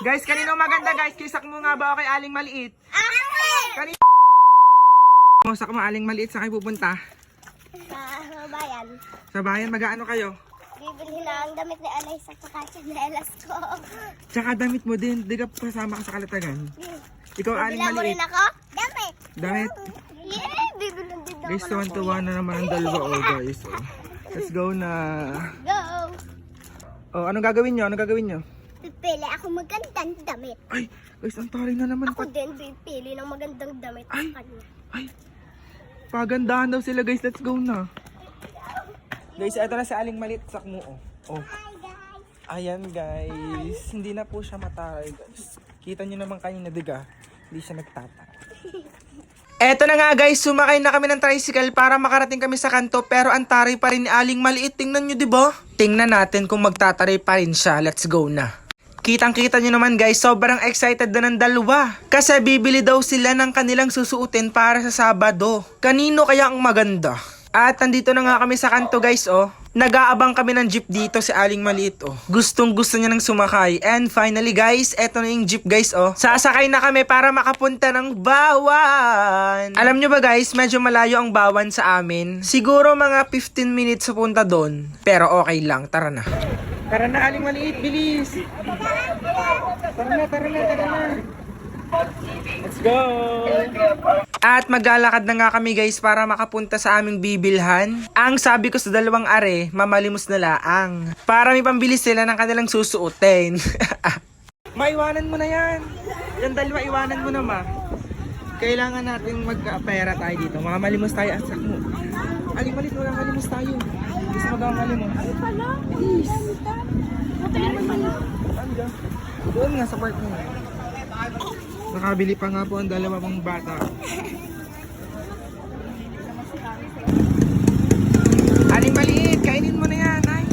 Guys, kanino maganda guys? Kisak mo nga ba o kay Aling Maliit? Kanino? Mo, sa mo Aling Maliit sa kayo pupunta? Sa bayan. Sa bayan, mag-ano kayo? Bibili na ang damit ni Alay sa saka tsinelas ko. Tsaka damit mo din, di ka kasama ka sa kalatagan. Ikaw Aling Bila mo Maliit. rin ako? Damit. Damit. Yeah, bibili din ako. Guys, tuwan-tuwa na naman ang dalawa oh guys. Oh. Let's go na. Go. Oh, anong gagawin nyo? Anong gagawin nyo? Pipili ako magandang damit. Ay, guys, ang taray na naman. Ako din pipili ng magandang damit sa Ay. kanya. Ay, pagandahan daw sila guys. Let's go na. Guys, ito na si Aling Malit sa mo. Oh. oh. Hi guys. Ayan guys. Hindi na po siya mataray guys. Kita nyo naman kanina diga. Hindi siya nagtata. Eto na nga guys, sumakay na kami ng tricycle para makarating kami sa kanto pero ang taray pa rin ni Aling Maliit. Tingnan nyo, di ba? Tingnan natin kung magtataray pa rin siya. Let's go na. Kitang kita nyo naman guys, sobrang excited na ng dalawa. Kasi bibili daw sila ng kanilang susuotin para sa Sabado. Kanino kaya ang maganda? At nandito na nga kami sa kanto guys oh. Nag-aabang kami ng jeep dito si Aling Maliit oh. Gustong gusto niya nang sumakay. And finally guys, eto na yung jeep guys oh. Sasakay na kami para makapunta ng Bawan. Alam nyo ba guys, medyo malayo ang Bawan sa amin. Siguro mga 15 minutes sa punta doon. Pero okay lang, tara na. Tara na Aling Maliit, bilis. Tara na, tara na, tara na. Let's go! At maglalakad na nga kami guys para makapunta sa aming bibilhan. Ang sabi ko sa dalawang are, mamalimos na laang. Para may pambili sila ng kanilang susuotin. Maiwanan mo na yan. Yan dalawa, iwanan mo na ma. Kailangan natin magpera tayo dito. Mamalimos tayo at sakmo. Aling malit, walang malimos tayo. Gusto mo daw malimos? Please. Doon nga sa park mo. Nakabili pa nga po ang dalawa mong bata. Aling maliit, kainin mo na yan, ay.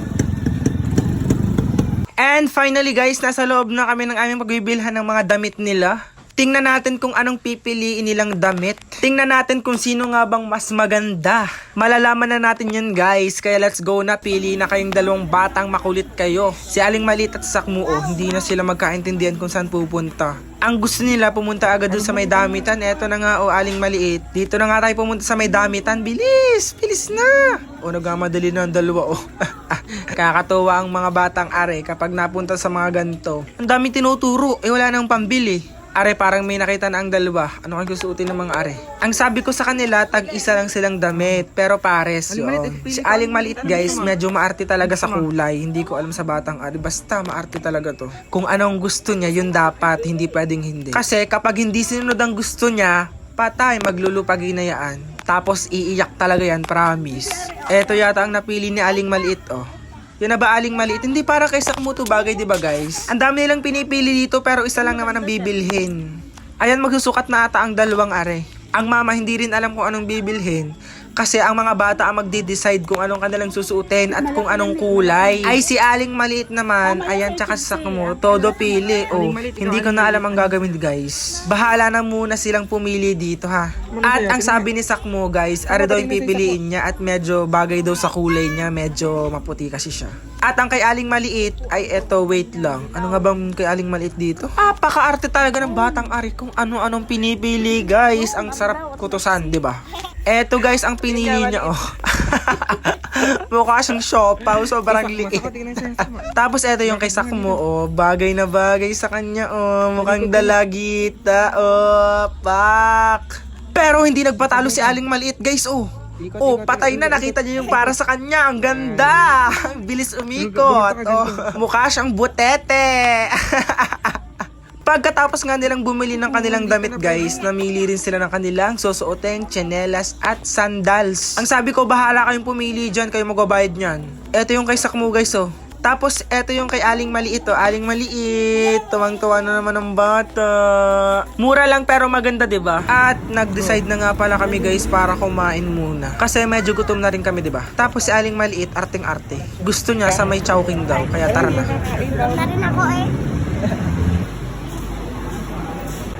And finally guys, nasa loob na kami ng aming pagbibilhan ng mga damit nila. Tingnan natin kung anong pipiliin nilang damit. Tingnan natin kung sino nga bang mas maganda. Malalaman na natin yun guys. Kaya let's go na. Pili na kayong dalawang batang makulit kayo. Si Aling Malit at Sakmuo, hindi na sila magkaintindihan kung saan pupunta. Ang gusto nila pumunta agad dun sa may damitan. Eto na nga o Aling Maliit. Dito na nga tayo pumunta sa may damitan. Bilis! Bilis na! O nagmamadali na ang dalawa o. Kakatuwa ang mga batang are kapag napunta sa mga ganito. Ang dami tinuturo. Eh wala nang pambili. Are, parang may nakita na ang dalawa. Ano kang gustutin ng mga are? Ang sabi ko sa kanila, tag-isa lang silang damit. Pero pares, yun. Si Aling Maliit, guys, medyo maarte talaga sa kulay. Hindi ko alam sa batang are. Basta maarte talaga to. Kung anong gusto niya, yun dapat. Hindi pwedeng hindi. Kasi kapag hindi sinunod ang gusto niya, patay, maglulupag inayaan. Tapos iiyak talaga yan, promise. Eto yata ang napili ni Aling Maliit, oh. Yun na ba aling maliit? Hindi para kay Sakmuto bagay, di ba guys? Ang dami nilang pinipili dito pero isa lang naman ang bibilhin. Ayan, magsusukat na ata ang dalawang are. Ang mama hindi rin alam kung anong bibilhin. Kasi ang mga bata ang magde-decide kung anong kanilang susuotin at kung anong kulay. Ay, si Aling Maliit naman, ayan, tsaka si Sakmo, todo pili. Oh, hindi ko na alam ang gagawin, guys. Bahala na muna silang pumili dito, ha. At ang sabi ni Sakmo, guys, are daw yung pipiliin niya at medyo bagay daw sa kulay niya, medyo maputi kasi siya. At ang kay Aling Maliit, ay eto, wait lang. Ano nga bang kay Aling Maliit dito? Ah, paka-arte talaga ng batang ari kung ano-anong pinipili, guys. Ang sarap kutusan, di ba? Eto guys, ang pinili niya, oh. Mukha siyang siopaw, sobrang liit. Tapos eto yung kay Sakmo, oh. Bagay na bagay sa kanya, oh. Mukhang dalagita, oh. Pak. Pero hindi nagpatalo si Aling Maliit, guys, oh. Oh, patay na. Nakita niyo yung para sa kanya. Ang ganda. Ang bilis umikot. Oh, mukha siyang butete. Pagkatapos nga nilang bumili ng kanilang damit guys, namili rin sila ng kanilang susuotin, tsinelas at sandals. Ang sabi ko, bahala kayong pumili dyan, kayo magbabayad nyan. Ito yung kay Sakmo guys oh. Tapos eto yung kay Aling Maliit oh. Aling Maliit, tuwang-tuwa na naman ng bata. Mura lang pero maganda 'di ba? At nag-decide na nga pala kami guys para kumain muna. Kasi medyo gutom na rin kami 'di ba? Tapos si Aling Maliit, arting-arte. Gusto niya sa may chowking daw, kaya tara na. Gutom na ako eh.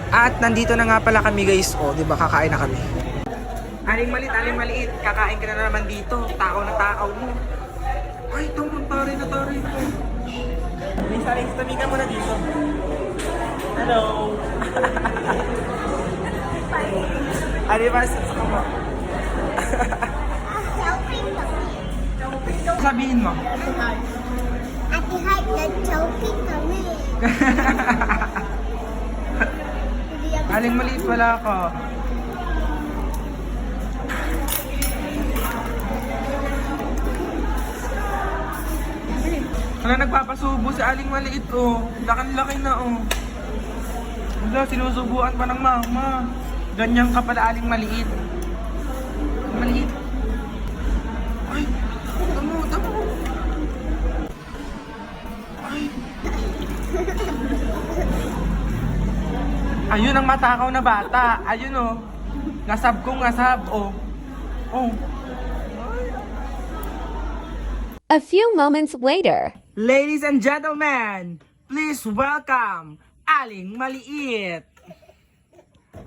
At nandito na nga pala kami guys, oh, 'di ba? Kakain na kami. Aling maliit, aling maliit, kakain ka na naman dito. Takaw na takaw mo. Ay, ito, tari na tari ito. Lisa, Lisa, tumingin mo na dito. Hello. Ano ba sa mo? Kami. Sabihin mo. Ate Hype, nag-shopping kami. Ako Aling maliit wala ka. Wala nagpapasubo si Aling maliit oh. Lakan-laki na oh. Wala, sinusubuan pa ng mama. Ganyan ka pala Aling maliit. Maliit. Ayun ang matakaw na bata. Ayun oh. Ngasab kong ngasab oh. Oh. A few moments later. Ladies and gentlemen, please welcome Aling Maliit.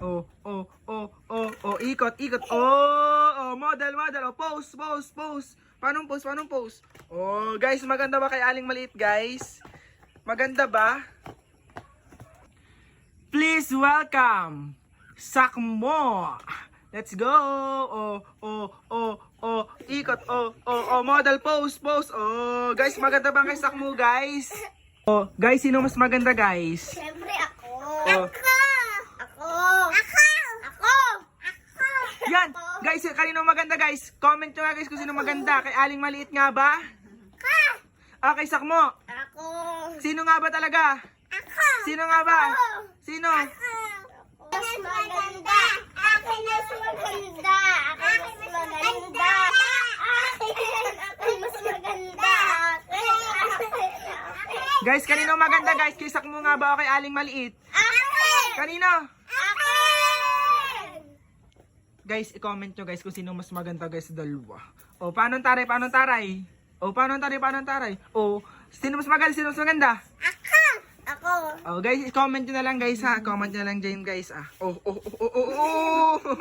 Oh, oh, oh, oh, oh, ikot, ikot. Oh, oh, model, model. Oh, pose, pose, pose. Paano pose, paano pose? Oh, guys, maganda ba kay Aling Maliit, guys? Maganda ba? Please welcome Sakmo. Let's go. Oh, oh, oh, oh, ikot. Oh, oh, oh, model pose, pose. Oh, guys, maganda ba kay Sakmo, guys? Oh, guys, sino mas maganda, guys? Siyempre ako. Oh. Ako. Ako. Ako. Ako. Ako. Yan, guys, kanino maganda, guys? Comment nyo nga, guys, kung sino maganda. Kay Aling Maliit nga ba? Ka. Ah, kay Sakmo. Ako. Sino nga ba talaga? Sino nga ba? Sino? Mas maganda. Akin mas maganda. Akin mas maganda. Akin. Akin mas maganda. Akin. Guys, kanino maganda, guys? Kay Sakmo nga ba o kay Aling Maliit? Akin. Kanino? Akin. Guys, i-comment nyo guys kung sino mas maganda guys sa dalawa. O, paano taray, paano taray? O, paano taray, paano taray? O, sino mas maganda, sino mas maganda? Ako. Ako. O, guys, i-comment nyo na lang guys ha. Comment nyo na lang dyan guys ah. O, o, o, o, o, o.